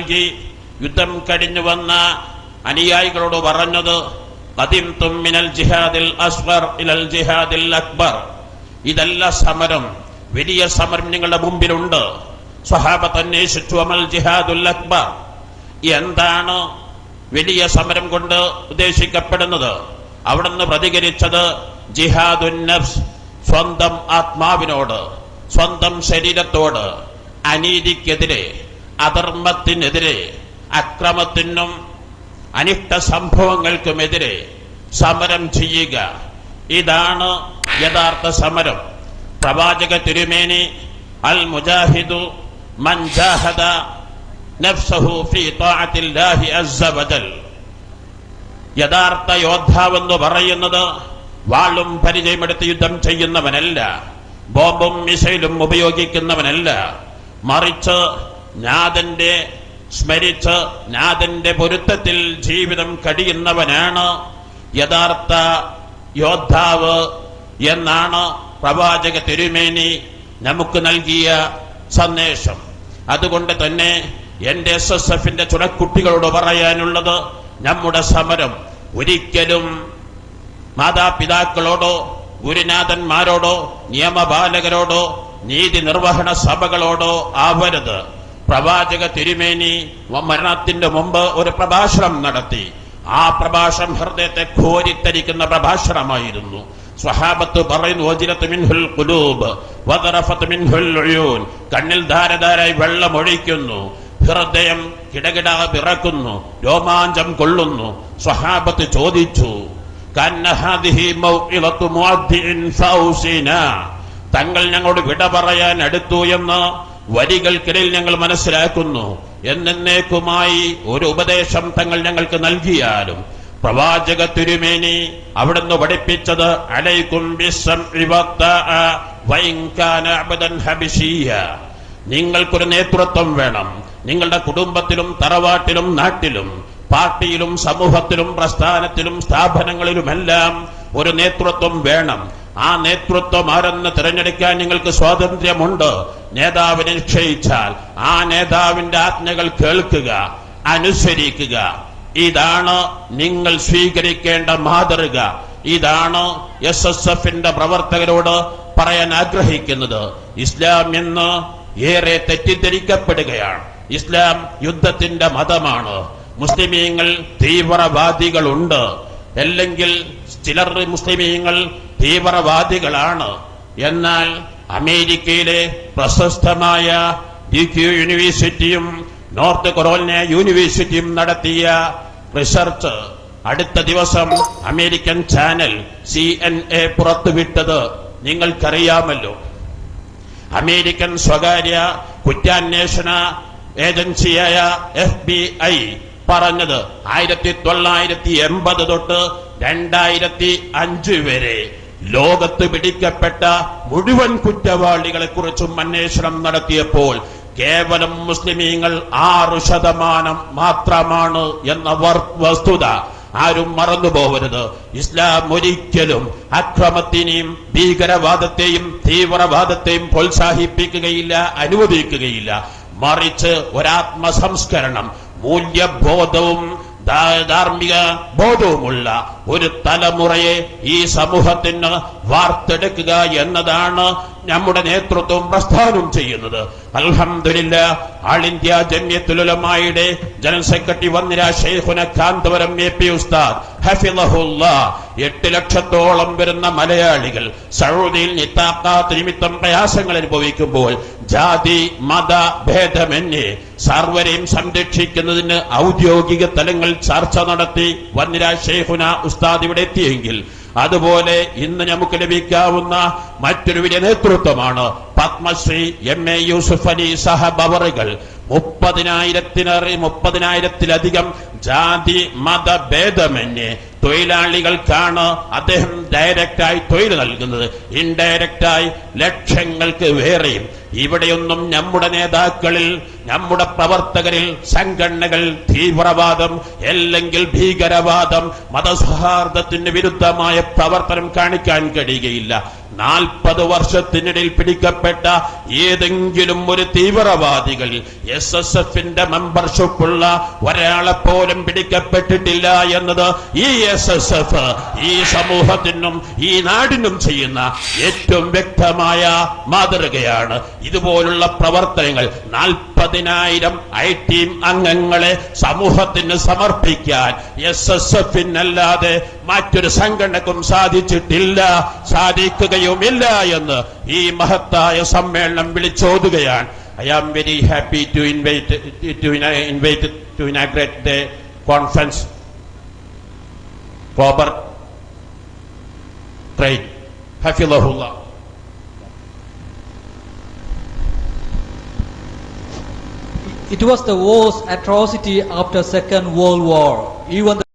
നൽകി യുദ്ധം കഴിഞ്ഞു വന്ന അനുയായികളോട് പറഞ്ഞത് തുമ്മിനൽ ജിഹാദിൽ അസ്വർ ഇലൽ ജിഹാദിൽ അക്ബർ. ഇതല്ല സമരം വലിയ സമരം നിങ്ങളുടെ മുമ്പിലുണ്ട്. സ്വഹാബത്ത് അന്വേഷിച്ചു അമൽ ജിഹാദുൽ അക്ബർ. എന്താണ് വലിയ സമരം കൊണ്ട് ഉദ്ദേശിക്കപ്പെടുന്നത്? അവിടുന്ന് പ്രതികരിച്ചത് ജിഹാദുൻ നഫ്സ് സ്വന്തം ആത്മാവിനോട് സ്വന്തം ശരീരത്തോട് അനീതിക്കെതിരെ. അധർമ്മത്തിനെതിരെ അക്രമത്തിനും അനിഷ്ട സംഭവങ്ങൾക്കുമെതിരെ സമരം ചെയ്യുക. ഇതാണ് യഥാർത്ഥ സമരം. പ്രവാചക തിരുമേനി അൽ മുജാഹിദു മൻജാഹദ നഫ്സഹു ഫീ യഥാർത്ഥ യോദ്ധാവെന്ന് പറയുന്നത് വാളും പരിചയമെടുത്ത് യുദ്ധം ചെയ്യുന്നവനല്ല ബോംബും മിസൈലും ഉപയോഗിക്കുന്നവനല്ല മറിച്ച് നാഥന്റെ സ്മരിച്ച് നാഥന്റെ പൊരുത്തത്തിൽ ജീവിതം കഴിയുന്നവനാണ് യഥാർത്ഥ യോദ്ധാവ് എന്നാണ് പ്രവാചക തിരുമേനി നമുക്ക് നൽകിയ സന്ദേശം. അതുകൊണ്ട് തന്നെ എന്റെ എസ് എസ് എഫിന്റെ ചുണക്കുട്ടികളോട് പറയാനുള്ളത് നമ്മുടെ സമരം ഒരിക്കലും മാതാപിതാക്കളോടോ ഗുരുനാഥന്മാരോടോ നിയമപാലകരോടോ നീതി നിർവഹണ സഭകളോടോ ആവരുത്. പ്രവാചക തിരുമേനി മരണത്തിന്റെ മുമ്പ് ഒരു പ്രഭാഷണം നടത്തി. ആ പ്രഭാഷണം ഹൃദയത്തെ ഘോരിത്തരിക്കുന്ന പ്രഭാഷണമായിരുന്നു. സ്വഹാബത്ത് പറയുന്നു കണ്ണിൽ ധാരധാരായി വെള്ളം ഒഴിക്കുന്നു. ഹൃദയം കിടകിട പിറക്കുന്നു രോമാഞ്ചം കൊള്ളുന്നു. സ്വഹാബത്ത് ചോദിച്ചു തങ്ങൾ ഞങ്ങളോട് വിട പറയാൻ അടുത്തു എന്ന് വരികൾക്കിടയിൽ ഞങ്ങൾ മനസ്സിലാക്കുന്നു. എന്നേക്കുമായി ഒരു ഉപദേശം തങ്ങൾ ഞങ്ങൾക്ക് നൽകിയാലും പ്രവാചക തിരുമേനി അവിടുന്ന് പഠിപ്പിച്ചത് അലൈക്കും നിങ്ങൾക്കൊരു നേതൃത്വം വേണം. നിങ്ങളുടെ കുടുംബത്തിലും തറവാട്ടിലും നാട്ടിലും പാർട്ടിയിലും സമൂഹത്തിലും പ്രസ്ഥാനത്തിലും സ്ഥാപനങ്ങളിലുമെല്ലാം ഒരു നേതൃത്വം വേണം. ആ നേതൃത്വം ആരെന്ന് തിരഞ്ഞെടുക്കാൻ നിങ്ങൾക്ക് സ്വാതന്ത്ര്യമുണ്ട്. നേതാവിനെ നിശ്ചയിച്ചാൽ ആ നേതാവിന്റെ ആജ്ഞകൾ കേൾക്കുക അനുസരിക്കുക. ഇതാണ് നിങ്ങൾ സ്വീകരിക്കേണ്ട മാതൃക. ഇതാണ് എസ് എസ് എഫിന്റെ പ്രവർത്തകരോട് പറയാൻ ആഗ്രഹിക്കുന്നത്. ഇസ്ലാം ഇന്ന് ഏറെ തെറ്റിദ്ധരിക്കപ്പെടുകയാണ്. ഇസ്ലാം യുദ്ധത്തിന്റെ മതമാണ്. മുസ്ലിമീങ്ങൾ തീവ്രവാദികളുണ്ട്. അല്ലെങ്കിൽ ചിലർ മുസ്ലിമീങ്ങൾ തീവ്രവാദികളാണ്. എന്നാൽ അമേരിക്കയിലെ പ്രശസ്തമായ ഡി യൂണിവേഴ്സിറ്റിയും നോർത്ത് കൊറോലിന യൂണിവേഴ്സിറ്റിയും നടത്തിയ റിസർച്ച് അടുത്ത ദിവസം American channel C N N പുറത്തുവിട്ടത് നിങ്ങൾക്കറിയാമല്ലോ. അമേരിക്കൻ സ്വകാര്യ കുറ്റാന്വേഷണ ഏജൻസിയായ എഫ് ബി ഐ പറഞ്ഞത് ആയിരത്തി തൊള്ളായിരത്തി എൺപത് തൊട്ട് രണ്ടായിരത്തി അഞ്ച് വരെ. ലോകത്ത് പിടിക്കപ്പെട്ട മുഴുവൻ കുറ്റവാളികളെ കുറിച്ചും അന്വേഷണം നടത്തിയപ്പോൾ കേവലം മുസ്ലിമീങ്ങൾ ആറു ശതമാനം മാത്രമാണ് എന്ന വസ്തുത ആരും മറന്നുപോകരുത്. ഇസ്ലാം ഒരിക്കലും അക്രമത്തിനെയും ഭീകരവാദത്തെയും തീവ്രവാദത്തെയും പ്രോത്സാഹിപ്പിക്കുകയില്ല അനുവദിക്കുകയില്ല. മറിച്ച് ഒരാത്മസംസ്കരണം മൂല്യബോധവും ധാർമ്മിക ബോധവുമുള്ള ഒരു തലമുറയെ ഈ സമൂഹത്തിന് വാർത്തെടുക്കുക എന്നതാണ് നമ്മുടെ നേതൃത്വം പ്രസ്ഥാനം ചെയ്യുന്നത്. അൽഹംദുലില്ല ആൾ ഇന്ത്യ ജമ്യത്തുലമായുടെ ജനറൽ സെക്രട്ടറി വന്നിര ഷെയ്ഖുന കാന്തപുരം എ പി ഉസ്താദ്. എട്ട് ലക്ഷത്തോളം വരുന്ന മലയാളികൾ സൗദിയിൽ നിത്താക്കാത്ത നിമിത്തം പ്രയാസങ്ങൾ അനുഭവിക്കുമ്പോൾ ജാതി മത ഭേദമന്യേ സർവരെയും സംരക്ഷിക്കുന്നതിന് ഔദ്യോഗിക തലങ്ങൾ ചർച്ച നടത്തി വന്നിര ഷെയ്ഖുന ഉസ്താദ് ഇവിടെ എത്തിയെങ്കിൽ അതുപോലെ ഇന്ന് നമുക്ക് ലഭിക്കാവുന്ന മറ്റൊരു വലിയ നേതൃത്വമാണ് പത്മശ്രീ എം എ യൂസുഫ് അലി സഹബവറുകൾ. മുപ്പതിനായിരത്തിനേറെ മുപ്പതിനായിരത്തിലധികം ജാതി മത ഭേദമന്യേ തൊഴിലാളികൾക്കാണ് അദ്ദേഹം ഡയറക്റ്റായി തൊഴിൽ നൽകുന്നത്. ഇൻഡയറക്റ്റായി ലക്ഷങ്ങൾക്ക് വേറെയും. ഇവിടെയൊന്നും നമ്മുടെ നേതാക്കളിൽ നമ്മുടെ പ്രവർത്തകരിൽ സംഘടനകൾ തീവ്രവാദം അല്ലെങ്കിൽ ഭീകരവാദം മതസൗഹാർദ്ദത്തിന് വിരുദ്ധമായ പ്രവർത്തനം കാണിക്കാൻ കഴിയുകയില്ല. നാൽപ്പത് വർഷത്തിനിടയിൽ പിടിക്കപ്പെട്ട ഏതെങ്കിലും ഒരു തീവ്രവാദികൾ എസ് എസ് എഫിന്റെ മെമ്പർഷിപ്പുള്ള ഒരാളെ പോലും പിടിക്കപ്പെട്ടിട്ടില്ല എന്നത് ഈ എസ് എസ് എഫ് ഈ സമൂഹത്തിനും ഈ നാടിനും ചെയ്യുന്ന ഏറ്റവും വ്യക്തമായ മാതൃകയാണ്. ഇതുപോലുള്ള പ്രവർത്തനങ്ങൾ നാൽപ്പതിനായിരം ഐ ടീം അംഗങ്ങളെ സമൂഹത്തിന് സമർപ്പിക്കാൻ എസ് എസ് എഫിനല്ലാതെ മറ്റൊരു സംഘടനക്കും സാധിച്ചിട്ടില്ല സാധിക്കുകയുമില്ല എന്ന് ഈ മഹത്തായ സമ്മേളനം വിളിച്ചോതുകയാണ്. I am very happy to invite to invite to inaugurate the conference Robert train ഹഫിളഹുല്ല It was the worst atrocity after Second World War. Even